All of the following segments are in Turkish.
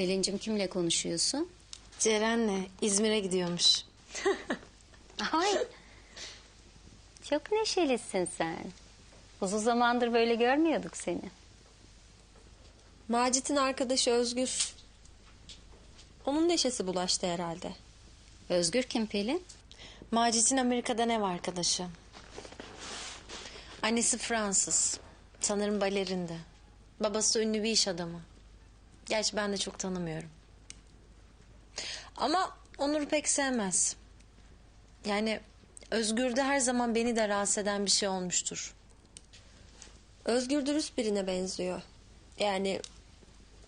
Pelin'cim kimle konuşuyorsun? Ceren'le İzmir'e gidiyormuş. Ay. Çok neşelisin sen. Uzun zamandır böyle görmüyorduk seni. Macit'in arkadaşı Özgür. Onun neşesi bulaştı herhalde. Özgür kim Pelin? Macit'in Amerika'dan ev arkadaşı. Annesi Fransız. Sanırım balerinde. Babası ünlü bir iş adamı. Gerçi ben de çok tanımıyorum. Ama Onur'u pek sevmez. Yani Özgür'de her zaman beni de rahatsız eden bir şey olmuştur. Özgür dürüst birine benziyor. Yani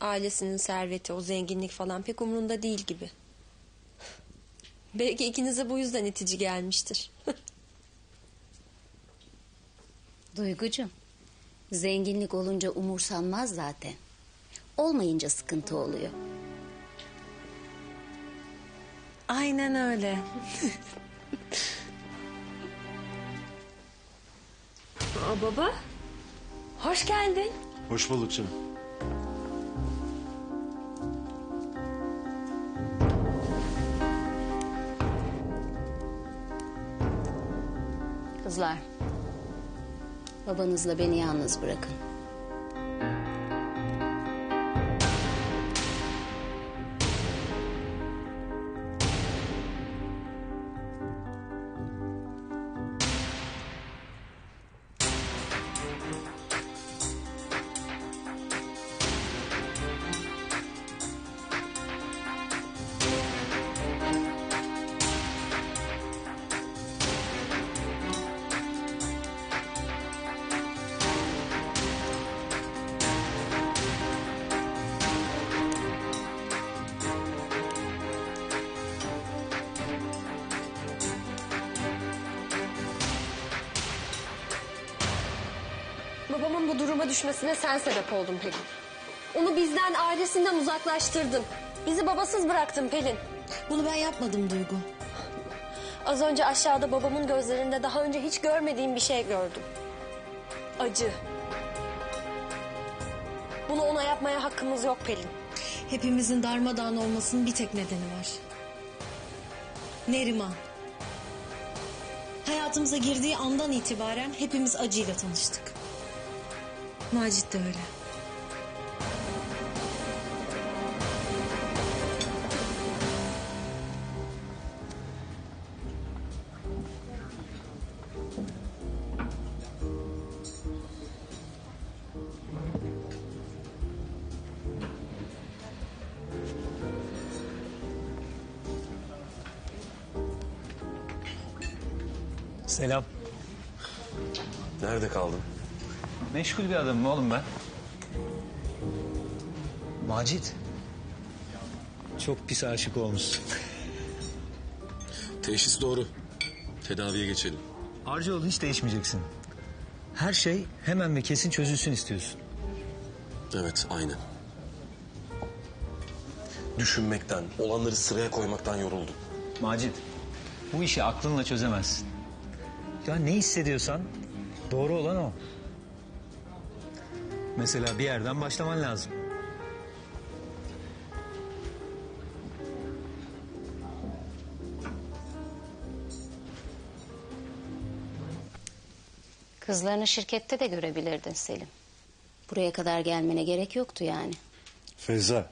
ailesinin serveti, o zenginlik falan pek umurunda değil gibi. Belki ikinize bu yüzden itici gelmiştir. Duygucum. Zenginlik olunca umursanmaz zaten. Olmayınca sıkıntı oluyor. Aynen öyle. Aa baba. Hoş geldin. Hoş bulduk canım. Kızlar. Babanızla beni yalnız bırakın. Düşmesine sen sebep oldun Pelin. Onu bizden, ailesinden uzaklaştırdın. Bizi babasız bıraktın Pelin. Bunu ben yapmadım Duygu. Az önce aşağıda babamın gözlerinde daha önce hiç görmediğim bir şey gördüm. Acı. Bunu ona yapmaya hakkımız yok Pelin. Hepimizin darmadağın olmasının bir tek nedeni var. Neriman. Hayatımıza girdiği andan itibaren hepimiz acıyla tanıştık. Macit de öyle. Selam. Nerede kaldın? Meşgul bir adamım oğlum ben. Macit. Çok pis aşık olmuşsun. Teşhis doğru. Tedaviye geçelim. Arcıoğlu hiç değişmeyeceksin. Her şey hemen ve kesin çözülsün istiyorsun. Evet, aynen. Düşünmekten, olanları sıraya koymaktan yoruldum. Macit, bu işi aklınla çözemezsin. Ya ne hissediyorsan doğru olan o. Mesela bir yerden başlaman lazım. Kızlarını şirkette de görebilirdin Selim. Buraya kadar gelmene gerek yoktu yani. Feyza,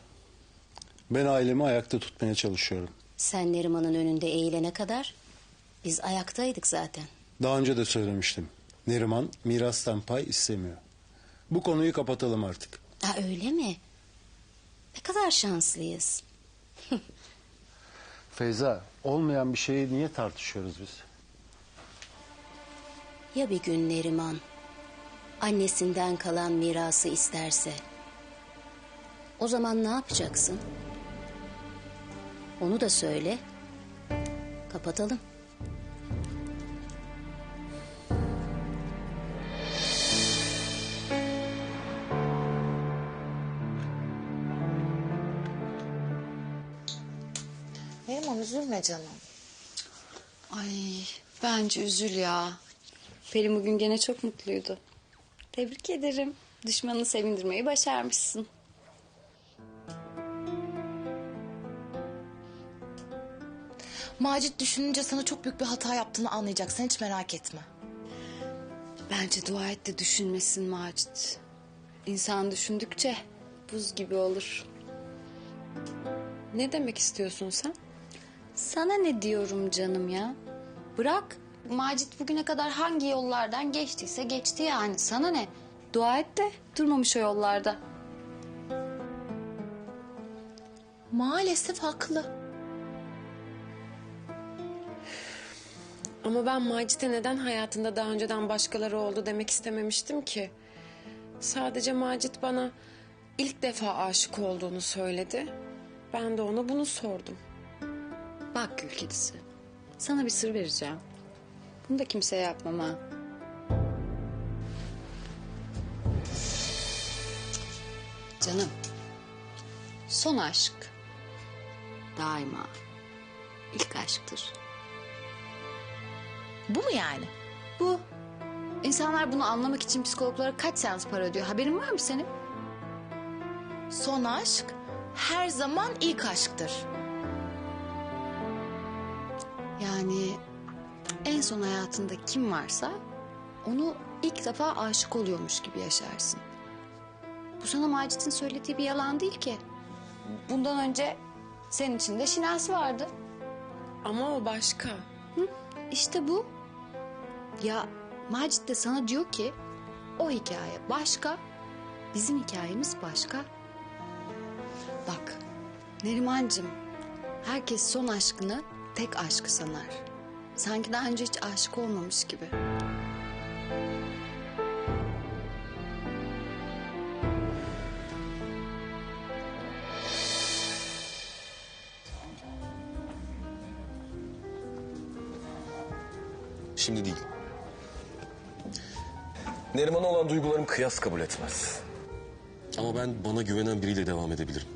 ben ailemi ayakta tutmaya çalışıyorum. Sen Neriman'ın önünde eğilene kadar biz ayaktaydık zaten. Daha önce de söylemiştim. Neriman mirastan pay istemiyor. Bu konuyu kapatalım artık. Ha öyle mi? Ne kadar şanslıyız. Feyza, olmayan bir şeyi niye tartışıyoruz biz? Ya bir gün Neriman annesinden kalan mirası isterse? O zaman ne yapacaksın? Onu da söyle. Kapatalım. üzülme canım. Ay bence üzül ya. Pelin bugün gene çok mutluydu. Tebrik ederim. Düşmanını sevindirmeyi başarmışsın. Macit düşününce sana çok büyük bir hata yaptığını anlayacaksın. Hiç merak etme. Bence dua et de düşünmesin Macit. İnsan düşündükçe buz gibi olur. Ne demek istiyorsun sen? Sana ne diyorum canım ya? Bırak. Macit bugüne kadar hangi yollardan geçtiyse geçti yani. Sana ne? Dua et de durmamış o yollarda. Maalesef haklı. Ama ben Macit'e neden hayatında daha önceden başkaları oldu demek istememiştim ki. Sadece Macit bana ilk defa aşık olduğunu söyledi. Ben de ona bunu sordum. Bak gül kedisi. Sana bir sır vereceğim. Bunu da kimseye yapmam ha. Canım. Son aşk. Daima. ilk aşktır. Bu mu yani? Bu. İnsanlar bunu anlamak için psikologlara kaç seans para ödüyor? Haberin var mı senin? Son aşk her zaman ilk aşktır. En son hayatında kim varsa onu ilk defa aşık oluyormuş gibi yaşarsın. Bu sana Macit'in söylediği bir yalan değil ki. Bundan önce senin içinde Şinasi vardı. Ama o başka. İşte bu. Ya Macit de sana diyor ki o hikaye başka, bizim hikayemiz başka. Bak Nerimancığım herkes son aşkını tek aşkı sanar. Sanki daha önce hiç aşık olmamış gibi. Şimdi değil. Neriman'a olan duygularım kıyas kabul etmez. Ama ben bana güvenen biriyle devam edebilirim.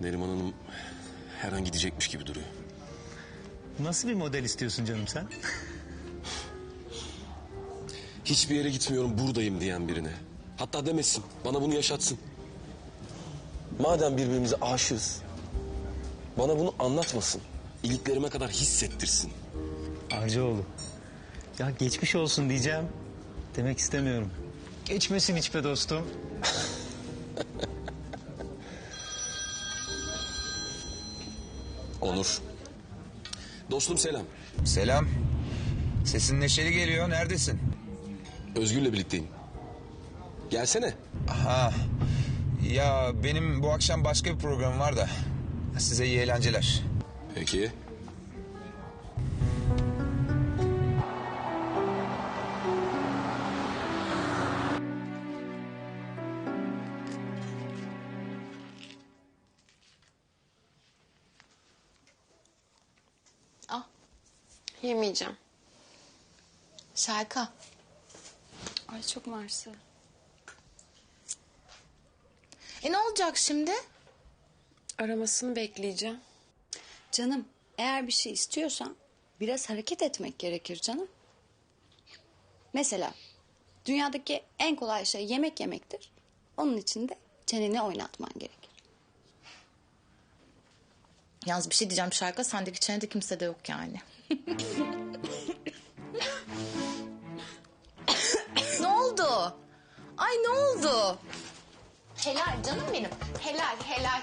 Neriman Hanım her an gidecekmiş gibi duruyor. Nasıl bir model istiyorsun canım sen? Hiçbir yere gitmiyorum buradayım diyen birine. Hatta demesin bana bunu yaşatsın. Madem birbirimize aşığız bana bunu anlatmasın. İliklerime kadar hissettirsin. Arcıoğlu. Ya geçmiş olsun diyeceğim. Demek istemiyorum. Geçmesin hiç be dostum. Onur. Dostum selam. Selam. Sesin neşeli geliyor. Neredesin? Özgür'le birlikteyim. Gelsene. Ha. Ya benim bu akşam başka bir programım var da. Size iyi eğlenceler. Peki. Yemeyeceğim. Şarka. Ay çok mersi. E ne olacak şimdi? Aramasını bekleyeceğim. Canım eğer bir şey istiyorsan biraz hareket etmek gerekir canım. Mesela dünyadaki en kolay şey yemek yemektir. Onun için de çeneni oynatman gerekir. Yalnız bir şey diyeceğim Şarka sendeki çenede kimse de yok yani. ne oldu? Ay ne oldu? Helal canım benim. Helal helal.